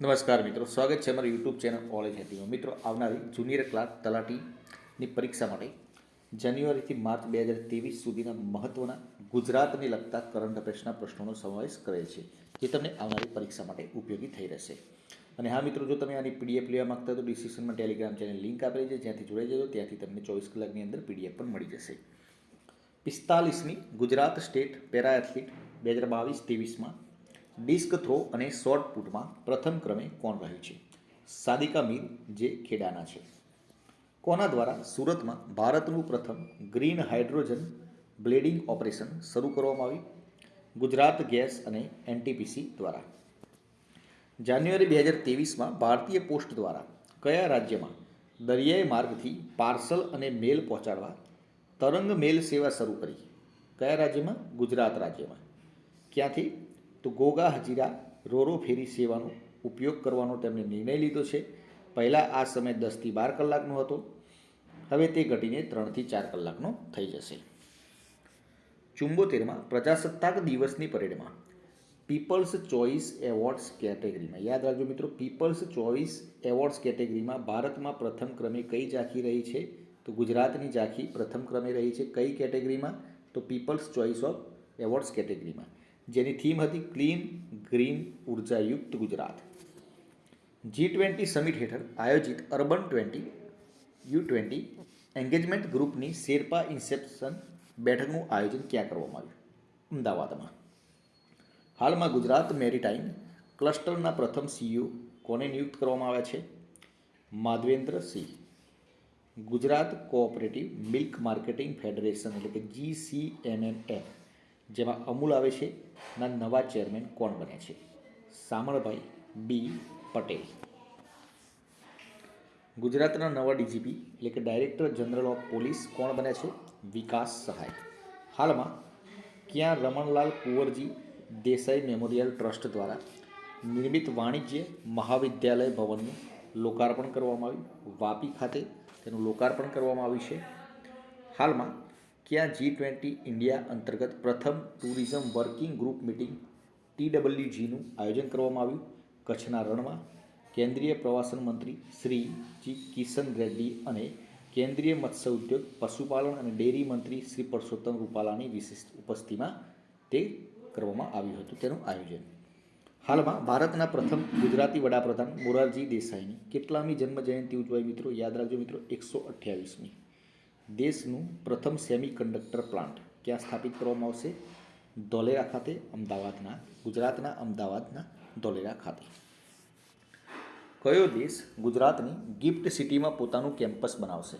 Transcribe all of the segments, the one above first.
નમસ્કાર મિત્રો, સ્વાગત છે અમારી યુટ્યુબ ચેનલ કોલેજ હેટીમાં મિત્રો, આવનારી જુનિયર ક્લાર્ક તલાટીની પરીક્ષા માટે જાન્યુઆરીથી માર્ચ બે હજાર ત્રેવીસ સુધીના મહત્ત્વના ગુજરાતને લગતા કરંટ અફેર્સના પ્રશ્નોનો સમાવેશ કરે છે, જે તમને આવનારી પરીક્ષા માટે ઉપયોગી થઈ રહેશે. અને હા મિત્રો, જો તમે આની પીડીએફ લેવા માગતા તો ડિસ્ક્રિપ્શનમાં ટેલિગ્રામ ચેનલ લિંક આપેલી છે, જ્યાંથી જોડાઈ જજો, ત્યાંથી તમને ચોવીસ કલાકની અંદર પીડીએફ પણ મળી જશે. પિસ્તાલીસમી ગુજરાત સ્ટેટ પેરા એથ્લીટ બે હજાર બાવીસ ત્રેવીસમાં ડિસ્ક થ્રો અને શોર્ટ પુટમાં પ્રથમ ક્રમે કોણ રહ્યું છે? સાદિકા મીર, જે ખેડાના છે. કોના દ્વારા સુરતમાં ભારતનું પ્રથમ ગ્રીન હાઇડ્રોજન બ્લેડિંગ ઓપરેશન શરૂ કરવામાં આવ્યું? ગુજરાત ગેસ અને એનટીપીસી દ્વારા. જાન્યુઆરી બે હજાર ત્રેવીસમાં ભારતીય પોસ્ટ દ્વારા કયા રાજ્યમાં દરિયાઈ માર્ગથી પાર્સલ અને મેલ પહોંચાડવા તરંગ મેલ સેવા શરૂ કરી? કયા રાજ્યમાં? ગુજરાત રાજ્યમાં. ક્યાંથી? તો ગોગા હજીરા રોરો ફેરી સેવાનો ઉપયોગ કરવાનો તેમણે નિર્ણય લીધો છે. પહેલાં આ સમય દસથી બાર કલાકનો હતો. હવે તે ઘટીને ત્રણથી ચાર કલાકનો થઈ જશે. ચુંબોતેરમાં પ્રજાસત્તાક દિવસની પરેડમાં પીપલ્સ ચોઇસ એવોર્ડ્સ કેટેગરીમાં યાદ રાખજો મિત્રો, પીપલ્સ ચોઇસ એવોર્ડ્સ કેટેગરીમાં ભારતમાં પ્રથમ ક્રમે કઈ ઝાંખી રહી છે? તો ગુજરાતની ઝાંખી પ્રથમ ક્રમે રહી છે કઈ કેટેગરીમાં? તો પીપલ્સ ચોઇસ ઓફ એવોર્ડ્સ કેટેગરીમાં. જેની થીમ હતી ક્લીન, ગ્રીન, ઉર્જાયુક્ત ગુજરાત. જી ટ્વેન્ટી સમિટ હેઠળ આયોજિત urban twenty, U twenty engagement ગ્રુપની શેરપા ઇન્સેપ્શન બેઠકનું આયોજન ક્યાં કરવામાં આવ્યું? અમદાવાદમાં. હાલમાં ગુજરાત મેરીટાઈમ ક્લસ્ટરના પ્રથમ સીઈઓ કોને નિયુક્ત કરવામાં આવ્યા છે? Madhavendra Singh. Gujarat cooperative milk marketing federation એટલે કે જીસીએમએમએફ જેમાં અમૂલ આવે છે ના નવા ચેરમેન કોણ બને છે? સામળભાઈ બી પટેલ. ગુજરાતના નવા ડીજીપી એટલે કે ડાયરેક્ટર જનરલ ઓફ પોલીસ કોણ બન્યા છે? વિકાસ સહાય. હાલમાં ક્યાં રમણલાલ કુંવરજી દેસાઈ મેમોરિયલ ટ્રસ્ટ દ્વારા નિર્મિત વાણિજ્ય મહાવિદ્યાલય ભવનનું લોકાર્પણ કરવામાં આવ્યું? વાપી ખાતે તેનું લોકાર્પણ કરવામાં આવ્યું છે. હાલમાં ક્યાં જી ટ્વેન્ટી ઇન્ડિયા અંતર્ગત પ્રથમ ટુરિઝમ વર્કિંગ ગ્રુપ મિટિંગ ટીડબલ્યુજીનું આયોજન કરવામાં આવ્યું. કચ્છના રણમાં કેન્દ્રીય પ્રવાસન મંત્રી શ્રી જી કિશન રેડ્ડી અને કેન્દ્રીય મત્સ્ય ઉદ્યોગ, પશુપાલન અને ડેરી મંત્રી શ્રી પરસોત્તમ રૂપાલાની વિશિષ્ટ ઉપસ્થિતિમાં તે કરવામાં આવ્યું હતું તેનું આયોજન. હાલમાં ભારતના પ્રથમ ગુજરાતી વડાપ્રધાન મોરારજી દેસાઈની કેટલામી જન્મ જયંતિ ઉજવાય મિત્રો યાદ રાખજો મિત્રો એકસો અઠ્યાવીસમી. દેશનું પ્રથમ સેમી કંડક્ટર પ્લાન્ટ ક્યાં સ્થાપિત કરવામાં આવશે? ધોલેરા ખાતે, અમદાવાદના, ગુજરાતના, અમદાવાદના, ધોલેરા ખાતે. કયો દેશ ગુજરાતની ગિફ્ટ સિટીમાં પોતાનું કેમ્પસ બનાવશે?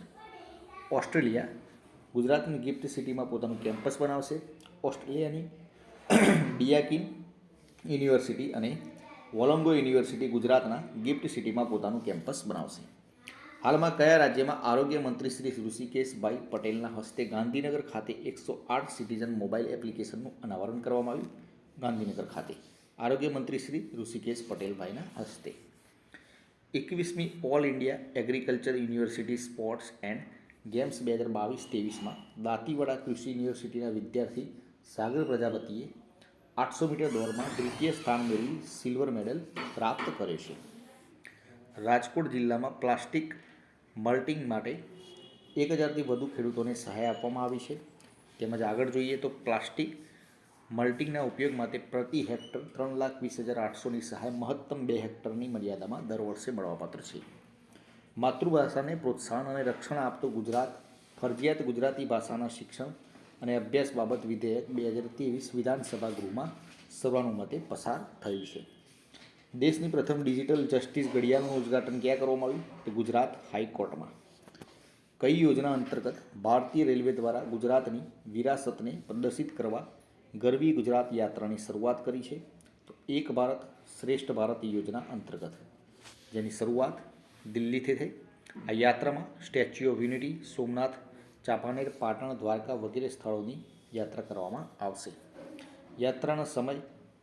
ઓસ્ટ્રેલિયા. ગુજરાતની ગિફ્ટ સિટીમાં પોતાનું કેમ્પસ બનાવશે. ઓસ્ટ્રેલિયાની ડિયાકિન યુનિવર્સિટી અને વોલંગો યુનિવર્સિટી ગુજરાતના ગિફ્ટ સિટીમાં પોતાનું કેમ્પસ બનાવશે. હાલમાં કયા રાજ્યમાં આરોગ્ય મંત્રી શ્રી ઋષિકેશભાઈ પટેલના હસ્તે ગાંધીનગર ખાતે એકસો આઠ સિટીઝન મોબાઈલ એપ્લિકેશનનું અનાવરણ કરવામાં આવ્યું? ગાંધીનગર ખાતે. આરોગ્ય મંત્રી શ્રી ઋષિકેશ પટેલભાઈના હસ્તે. એકવીસમી all India agriculture university sports and games બે હજાર બાવીસ ત્રેવીસમાં દાંતીવાડા કૃષિ યુનિવર્સિટીના વિદ્યાર્થી સાગર પ્રજાપતિએ આઠસો મીટર દોડમાં દ્વિતીય સ્થાન મેળવી સિલ્વર મેડલ પ્રાપ્ત કર્યો છે. રાજકોટ જિલ્લામાં પ્લાસ્ટિક મલ્ટિંગ માટે એક હજારથી વધુ ખેડૂતોને સહાય આપવામાં આવી છે. તેમજ આગળ જોઈએ તો પ્લાસ્ટિક મલ્ટિંગના ઉપયોગ માટે પ્રતિ હેક્ટર ત્રણ લાખ વીસ હજાર આઠસોની સહાય મહત્તમ બે હેક્ટરની મર્યાદામાં દર વર્ષે મળવાપાત્ર છે. માતૃભાષાને પ્રોત્સાહન અને રક્ષણ આપતું ગુજરાત, ફરજિયાત ગુજરાતી ભાષાના શિક્ષણ અને અભ્યાસ બાબત વિધેયક બે હજાર ત્રેવીસ વિધાનસભા ગૃહમાં સર્વાનુમતે પસાર થયું છે. દેશની પ્રથમ ડિજિટલ જસ્ટિસ ઘડિયાળનું ઉદ્ઘાટન ક્યાં કરવામાં આવ્યું? તો ગુજરાત હાઈકોર્ટમાં. કઈ યોજના અંતર્ગત ભારતીય રેલવે દ્વારા ગુજરાતની વિરાસતને પ્રદર્શિત કરવા ગરવી ગુજરાત યાત્રાની શરૂઆત કરી છે? તો એક ભારત શ્રેષ્ઠ ભારત યોજના અંતર્ગત. જેની શરૂઆત દિલ્હીથી થઈ. આ યાત્રામાં statue of unity, Somnath, Champaner, Patan, Dwarka વગેરે સ્થળોની યાત્રા કરવામાં આવશે. યાત્રાનો સમય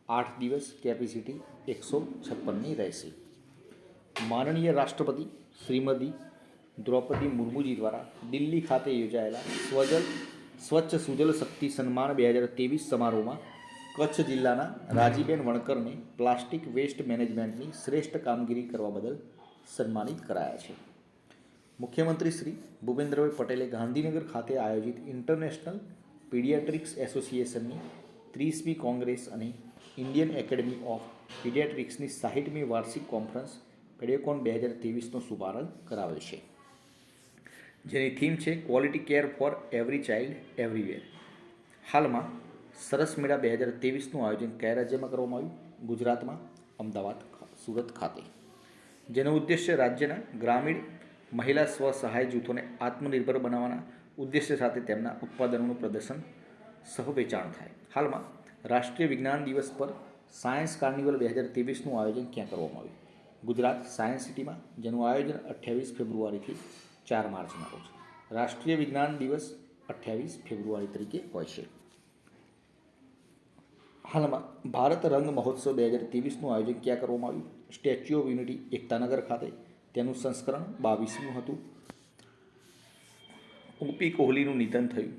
આઠ દિવસ કેપેસિટી એકસો છપ્પનની રહેશે. માનનીય રાષ્ટ્રપતિ શ્રીમતી દ્રૌપદી મુર્મુજી દ્વારા દિલ્હી ખાતે યોજાયેલા સ્વજલ, સ્વચ્છ સુજલ શક્તિ સન્માન બે હજાર ત્રેવીસ સમારોહમાં કચ્છ જિલ્લાના રાજીબેન વણકરને પ્લાસ્ટિક વેસ્ટ મેનેજમેન્ટની શ્રેષ્ઠ કામગીરી કરવા બદલ સન્માનિત કરાયા છે. મુખ્યમંત્રી શ્રી ભૂપેન્દ્રભાઈ પટેલે ગાંધીનગર ખાતે આયોજિત ઇન્ટરનેશનલ પીડિયાટ્રિક્સ એસોસિએશનની ત્રીસમી કોંગ્રેસ અને ઇન્ડિયન એકેડમી ઓફ પીડિયાટ્રિક્સની સાહીઠમી વાર્ષિક કોન્ફરન્સ પેડેકોન બે હજાર ત્રેવીસનો શુભારંભ કરાવેલ છે. જેની થીમ છે quality care for every child everywhere. હાલમાં સરસ મેળા બે હજાર ત્રેવીસનું આયોજન કયા રાજ્યમાં કરવામાં આવ્યું? ગુજરાતમાં, અમદાવાદ સુરત ખાતે. જેનો ઉદ્દેશ્ય રાજ્યના ગ્રામીણ મહિલા સ્વ સહાય જૂથોને આત્મનિર્ભર બનાવવાના ઉદ્દેશ્ય સાથે તેમના ઉત્પાદનોનું પ્રદર્શન સહ વેચાણ થાય. હાલમાં રાષ્ટ્રીય વિજ્ઞાન દિવસ પર સાયન્સ કાર્નિવલ બે હજાર ત્રેવીસનું આયોજન ક્યાં કરવામાં આવ્યું? ગુજરાત સાયન્સ સિટીમાં, જેનું આયોજન અઠ્યાવીસ ફેબ્રુઆરીથી ચાર માર્ચના રોજ. રાષ્ટ્રીય વિજ્ઞાન દિવસ અઠ્યાવીસ ફેબ્રુઆરી તરીકે હોય છે. હાલમાં, ભારત રંગ મહોત્સવ બે હજાર ત્રેવીસનું આયોજન ક્યાં કરવામાં આવ્યું? સ્ટેચ્યુ ઓફ યુનિટી એકતાનગર ખાતે. તેનું સંસ્કરણ બાવીસમું હતું. ઓપી કોહલીનું નિધન થયું.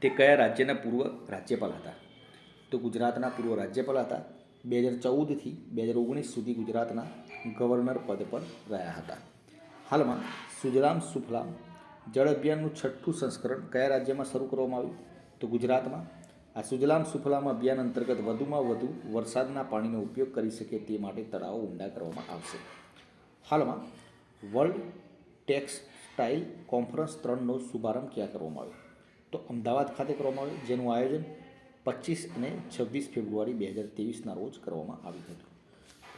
તે કયા રાજ્યના પૂર્વ રાજ્યપાલ હતા? તો ગુજરાતના પૂર્વ રાજ્યપાલ હતા. બે હજાર ચૌદથી બે હજાર ઓગણીસ સુધી ગુજરાતના ગવર્નર પદ પર રહ્યા હતા. હાલમાં સુજલામ સુફલામ જળ અભિયાનનું છઠ્ઠું સંસ્કરણ કયા રાજ્યમાં શરૂ કરવામાં આવ્યું? તો ગુજરાતમાં આ સુજલામ સુફલામ અભિયાન અંતર્ગત વધુમાં વધુ વરસાદના પાણીનો ઉપયોગ કરી શકે તે માટે તળાવો ઊંડા કરવામાં આવશે. હાલમાં વર્લ્ડ ટેક્સટાઇલ કોન્ફરન્સ ત્રણનો શુભારંભ ક્યાં કરવામાં આવ્યો? તો અમદાવાદ ખાતે કરવામાં આવ્યો, જેનું આયોજન પચીસ અને છવ્વીસ ફેબ્રુઆરી બે હજાર ત્રેવીસના રોજ કરવામાં આવ્યું હતું.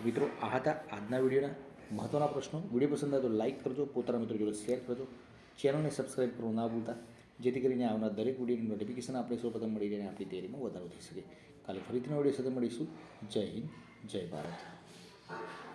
મિત્રો, આ હતા આજના વિડીયોના મહત્ત્વના પ્રશ્નો. વીડિયો પસંદ આવે તો લાઇક કરજો, પોતાના મિત્રો જોડે શેર કરજો. ચેનલને સબસ્ક્રાઈબ કરવું ના ભૂલતા, જેથી કરીને આવનાર દરેક વિડીયોની નોટિફિકેશન આપણે સૌપ્રથમ મળી રહે અને આપણી તૈયારીમાં વધારો થઈ શકે. કાલે ફરીથી વીડિયો સાથે મળીશું. જય હિન્દ, જય ભારત.